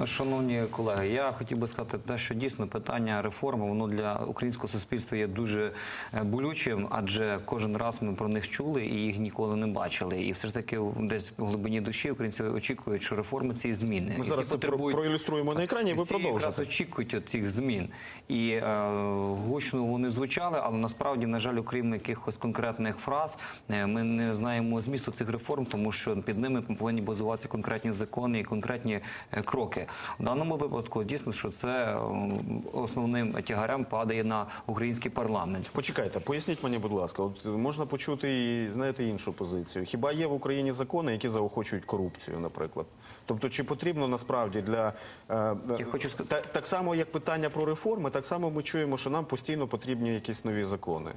Ну, Шановні колеги, я хотів би сказати те, що дійсно питання реформи воно для українського суспільства є дуже е, болючим, адже кожен раз ми про них чули і їх ніколи не бачили. І все ж таки десь в глибині душі українці очікують, що реформи ці зміни. Ми І зараз це про- потребують- проілюструємо на екрані, і ви всі якраз очікують цих змін. І е, гучно вони звучали, але насправді, на жаль, окрім якихось конкретних фраз, е, ми не знаємо змісту цих реформ, тому що під ними повинні базуватися конкретні закони і конкретні е, кроки. В даному випадку дійсно, що це е, основним тягарем падає на український парламент. Почекайте, поясніть мені, будь ласка, от можна почути і знаєте іншу позицію. Хіба є в Україні закони, які заохочують корупцію, наприклад? Тобто, чи потрібно насправді для е, Я хочу ска- та- так само, як питання про реформи, так само ми чуємо, що нам постійно потрібні якісь нові закони.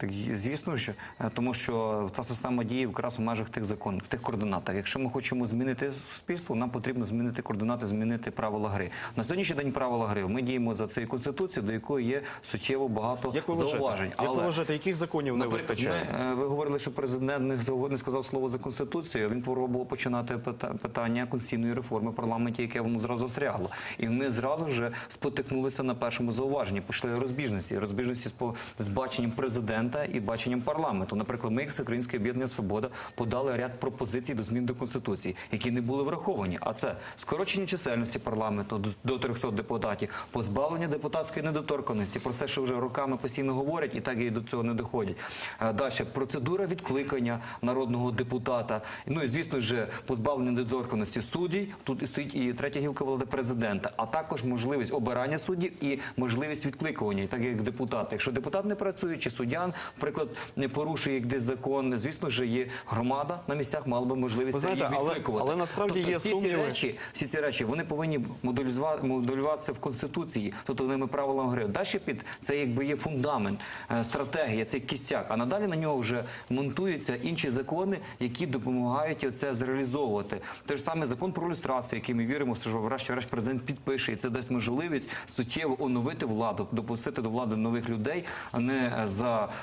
Так звісно ж, е, тому що ця система діє якраз в межах тих законів, в тих координатах. Якщо ми хочемо змінити суспільство, нам потрібно змінити координати, змінити правила гри. На сьогоднішній день правила гри ми діємо за цією конституцією, до якої є суттєво багато Як ви зауважень. вважаєте, як ви вважаєте, яких законів не вистачає? ми, е, ви говорили, що президент не не сказав слово за конституцію. Він пробував починати пита- питання конституційної реформи в парламенті, яке воно зразу застрягло. І ми зразу ж спотикнулися на першому зауваженні. Пішли розбіжності, розбіжності з баченням президента і баченням парламенту. Наприклад, ми, як Всеукраїнське об'єднання Свобода, подали ряд пропозицій до змін до конституції, які не були враховані. А це скорочення чисельності парламенту до- до 300 депутатів, позбавлення депутатської недоторканності. Про це що вже роками постійно говорять, і так і до цього не доходять. Далі процедура відкликання народного депутата. Ну і звісно ж, позбавлення недоторканності суддів. Тут і стоїть і третя гілка влади президента, а також можливість обирання суддів і можливість відкликування, так як депутат. Якщо депутат не працює, чи суддя, наприклад, не порушує як десь закон, звісно ж, є громада на місцях, мала би можливість знаєте, її але- відкликувати. але насправді тобто є всі сумніви. ці речі, всі ці речі вони повинні моделізувати моделюватися в конституції, тобто ними правилам гри. Далі під це якби є фундамент, е, стратегія, це кістяк. А надалі на нього вже монтуються інші закони, які допомагають це зреалізовувати. Той ж самий закон про люстрацію, який ми віримо, що врешті-решт президент підпише, і це дасть можливість суттєво оновити владу, допустити до влади нових людей, а не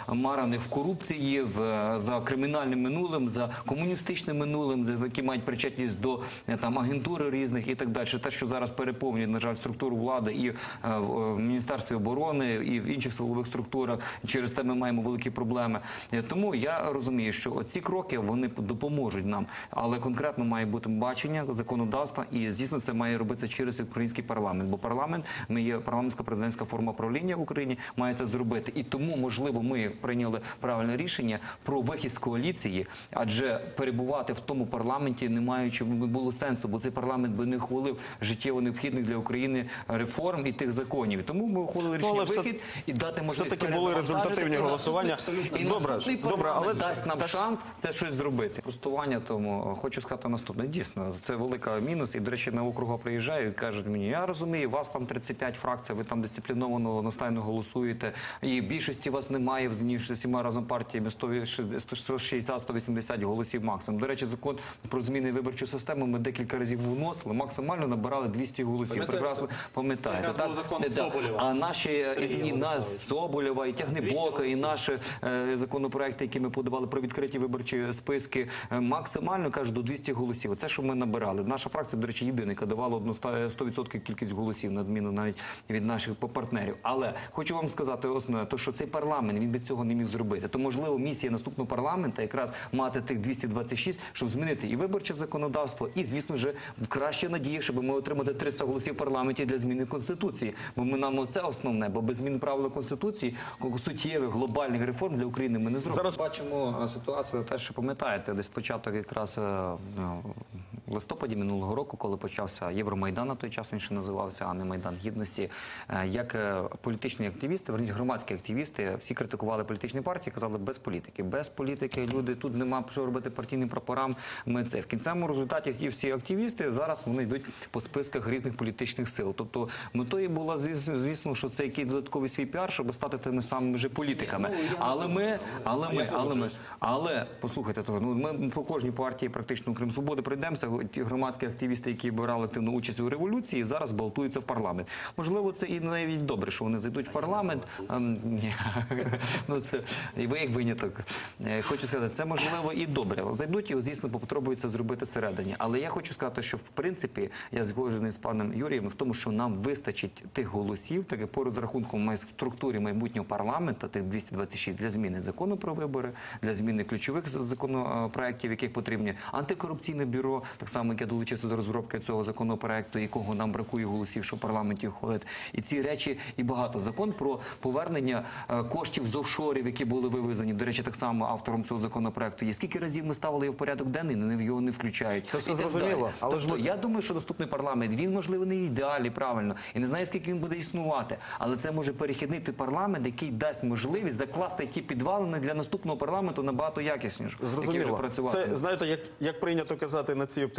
замараних в корупції, в за кримінальним минулим, за комуністичним минулим, які мають причетність до е, там агентури різних і так далі. Те, що зараз переповнює, на жаль, структуру влади і е, в е, Міністерстві оборони, і в інших силових структурах. Через те ми маємо великі проблеми. Е, Тому я розумію, що ці кроки вони допоможуть нам, але конкретно має бути бачення законодавства, і звісно, це має робити через український парламент. Бо парламент ми є парламентська президентська форма правління в Україні, має це зробити. І тому, можливо, ми прийняли правильне рішення про вихід з коаліції, адже перебувати в тому парламенті не маючи було сенсу, бо цей парламент би не ухвалив життєво необхідних для України реформ і тих законів. Тому ми ухвалили рішення Ну, все- вихід і дати можливість все-таки були результативні голосування. І Добре, добре, але дасть нам та шанс це щось зробити. Простування тому хочу сказати наступне. Дійсно, це велика мінус. І до речі, на округа приїжджають, кажуть мені, я розумію, вас там 35 фракцій, ви там дисципліновано настайно голосуєте. І більшості вас немає ніж з усіма разом партіями 160-180 голосів максимум. До речі, закон про зміни виборчу систему ми декілька разів вносили. Максимально набирали 200 голосів. Пам'ятаєте? Прекрасно пам'ятаєте. Якраз закон Е. Соболєва. А наші е, Сергія і нас. Соболєва, і Тягнебока, і наші е, законопроекти, які ми подавали про відкриті виборчі списки, е, максимально кажуть до 200 голосів. Це що ми набирали. Наша фракція, до речі, єдина, яка давала одну ста- 100% кількість голосів на відміну навіть від наших партнерів. Але хочу вам сказати основне, то що цей парламент він би цього не міг зробити. То можливо місія наступного парламенту якраз мати тих 226, щоб змінити і виборче законодавство, і звісно ж в краще надії, щоб ми отримали 300 голосів в парламенті для зміни конституції. Бо ми нам це основне, бо без змін правил конституції суттєвих глобальних реформ для України ми не зробимо. Зараз- бачимо е, ситуацію, те, що пам'ятаєте, десь початок якраз е, ну, в листопаді минулого року, коли почався Євромайдан, на той час він ще називався, а не Майдан Гідності. е, Як е, політичні активісти, верніше громадські активісти, всі критикували політичні партії, казали без політики. Без політики люди тут нема що робити партійним прапорам. Ми це в кінцевому результаті ті всі активісти зараз вони йдуть по списках різних політичних сил. Тобто метою була звісно, що це якийсь додатковий свій піар, щоб стати тими самими же політиками. Але ми, але ми, але ми, але послухайте, ну ми по кожній партії, практично крім свободи, пройдемося. Ті громадські активісти, які брали активну участь у революції, зараз балотуються в парламент. Можливо, це і навіть добре, що вони зайдуть в парламент. Ем. Ну це і ви як виняток. Е, Хочу сказати, це можливо і добре. Зайдуть і, звісно, попробують зробити всередині. Але я хочу сказати, що в принципі я згоджений з паном Юрієм в тому, що нам вистачить тих голосів, таки по розрахунку май- структурі майбутнього парламенту, тих 226 для зміни закону про вибори, для зміни ключових законопроєктів, яких потрібні антикорупційне бюро, так само як я долучився до розробки цього законопроекту, якого нам бракує голосів, що в парламенті входить. І ці речі і багато. Закон про повернення е, коштів з офшорів, які були вивезені. До речі, так само автором цього законопроекту є. Скільки разів ми ставили його в порядок денний, не його не включають. Це все зрозуміло, але ж тобто, ми- я думаю, що наступний парламент він можливо не ідеалі, правильно, і не знаю, скільки він буде існувати, але це може перехідний парламент, який дасть можливість закласти ті підвалини для наступного парламенту набагато якісніше, Зрозуміло. Це знаєте, як, як прийнято казати на цій оптимістичній.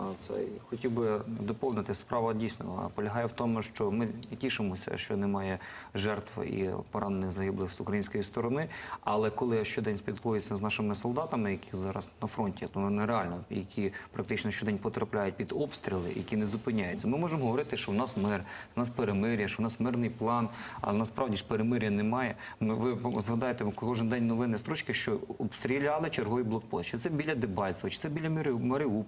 А, Це хотів би доповнити. Справа дійсно полягає в тому, що ми тішимося, що немає жертв і поранених загиблих з української сторони. Але коли я щодень спілкуюся з нашими солдатами, які зараз на фронті, то вони реально, які практично щодень потрапляють під обстріли, які не зупиняються. Ми можемо говорити, що в нас мир, в нас перемир'я, що в нас мирний план, але насправді ж перемир'я немає. Ми ви згадаєте кожен день новини строчки, що обстріляли черговий блокпост. Чи це біля Дебальцева, чи це біля Мари-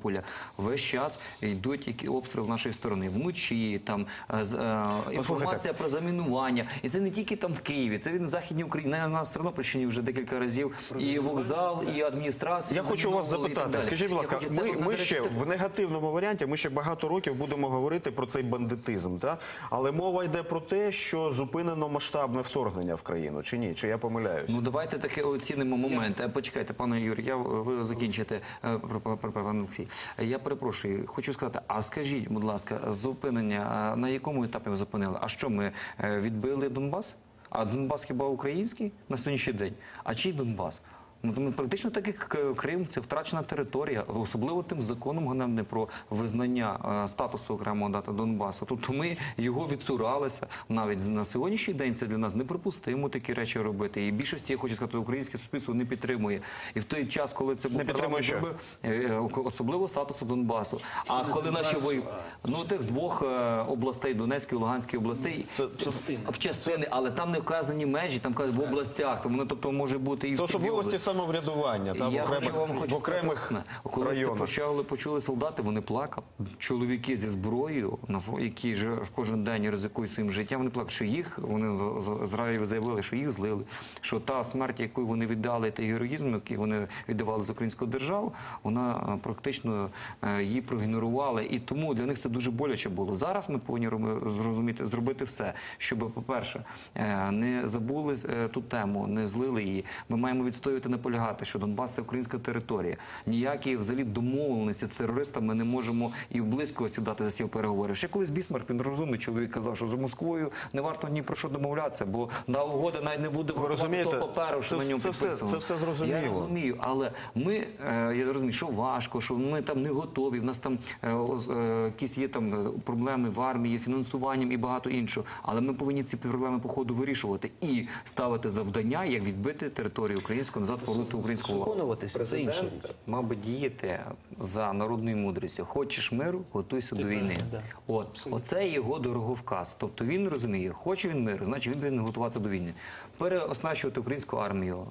Маріуполя. Весь час йдуть які обстріли нашої сторони. Вночі там е, з- е, інформація про замінування. І це не тільки там в Києві, це він в Західній Україні. На нас Тернопільщині вже декілька разів. І вокзал, і адміністрація. Я хочу вас запитати. Скажіть, будь ласка, ми, ми ще в негативному варіанті. Ми ще багато років будемо говорити про цей бандитизм. Та? Але мова йде про те, що зупинено масштабне вторгнення в країну. Чи ні? Чи я помиляюсь? Ну давайте таки оцінимо момент. Е, Почекайте, пане Юрій, я ви закінчите про- про- Олексій. Я перепрошую, хочу сказати, а скажіть, будь ласка, зупинення на якому етапі ви зупинили? А що ми е, відбили Донбас? А Донбас хіба український на сьогоднішній день? А чий Донбас? Ну, тому практично так як Крим це втрачена територія, особливо тим законом ганебним про визнання е, статусу окремого дата Донбасу. Тобто ми його відцуралися навіть на сьогоднішній день. Це для нас неприпустимо такі речі робити. І більшості я хочу сказати, українське суспільство не підтримує. І в той час, коли це був Не підтримує що? робив, е, е, особливо статусу Донбасу. А коли наші вої... ну тих двох е, областей Донецької, Луганської областей Це, це, в частини, але там не вказані межі, там кажуть в областях. То воно тобто може бути і це особливості області. Самоврядування та, в Я окремих, хочу вам хочу в окремих сказати, коли це районах. почали почули солдати, вони плакали. Чоловіки зі зброєю, на фо- які ж кожен день ризикують своїм життям. Вони плакали, що їх вони з- з- зразу заявили, що їх злили. Що та смерть, яку вони віддали, та героїзм, який вони віддавали за українську державу, вона е, практично е, її проігнорували. І тому для них це дуже боляче було. Зараз ми повинні роби- зрозуміти, зробити все, щоб, по-перше, е, не забули е, ту тему, не злили її. Ми маємо відстоювати, наполягати, що Донбас це українська територія. Ніякі взагалі домовленості з терористами не можемо і близько сідати за стіл переговорів. Ще колись Бісмарк, він розумний чоловік, казав, що з Москвою не варто ні про що домовлятися, бо на угода навіть не буде Ви того паперу, що це- на ньому це все- підписано. це все зрозуміло. Я розумію, але ми е, я розумію, що важко, що ми там не готові. В нас там е, е, якісь є там проблеми в армії, фінансуванням і багато іншого. Але ми повинні ці проблеми по ходу вирішувати і ставити завдання, як відбити територію українську назад, повернути українську владу. Виконуватися це інше. Мав би діяти за народною мудрістю. Хочеш миру, готуйся до війни. да. От оце його дороговказ. Тобто він розуміє, хоче він миру, значить він повинен готуватися до війни. Переоснащувати українську армію,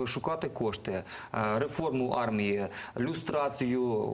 е, шукати кошти, е, реформу армії, люстрацію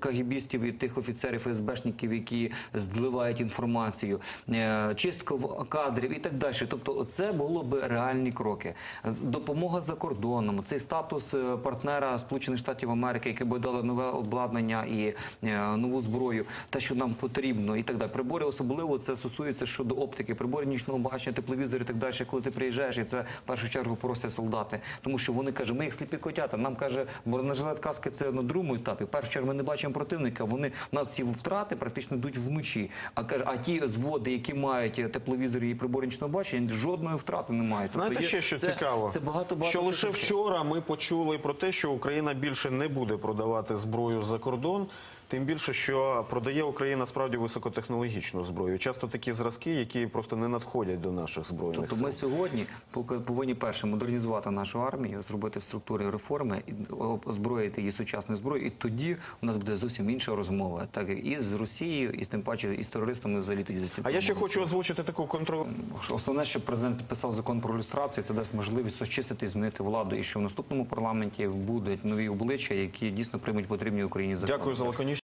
кагібістів і тих офіцерів ФСБшників, які зливають інформацію, е, чистку кадрів і так далі. Тобто, це було б реальні кроки. Допомога за кордоном, цей статус партнера Сполучених Штатів Америки, яке би дало нове обладнання і е, нову зброю, те, що нам потрібно, і так далі. Прибори особливо це стосується щодо оптики, прибори нічного бачення, тепловізори і так далі. Коли ти приїжджаєш, і це в першу чергу просять солдати, тому що вони кажуть, ми як сліпі котята. Нам каже, бронежилет каски це на другому етапі. В першу чергу ми не бачимо противника. Вони у нас ці втрати практично йдуть вночі. А каже, а ті зводи, які мають тепловізори і прибори нічного бачення, жодної втрати не мають. Знаєте, Тобто ще що це- цікаво, Це багато багато що лише вчора ми почули про те, що Україна більше не буде продавати зброю за кордон. Тим більше, що продає Україна справді високотехнологічну зброю. Часто такі зразки, які просто не надходять до наших збройних Тобто сил. ми сьогодні повинні перше модернізувати нашу армію, зробити структури реформи, озброїти її сучасною зброєю, і тоді у нас буде зовсім інша розмова, так і з Росією, і тим паче і з терористами взагалі тоді за А я ще хочу озвучити таку контр... Основне, що президент підписав закон про люстрацію, це дасть можливість очистити і змінити владу, і що в наступному парламенті будуть нові обличчя, які дійсно приймуть потрібні Україні закони. Дякую за лаконічність.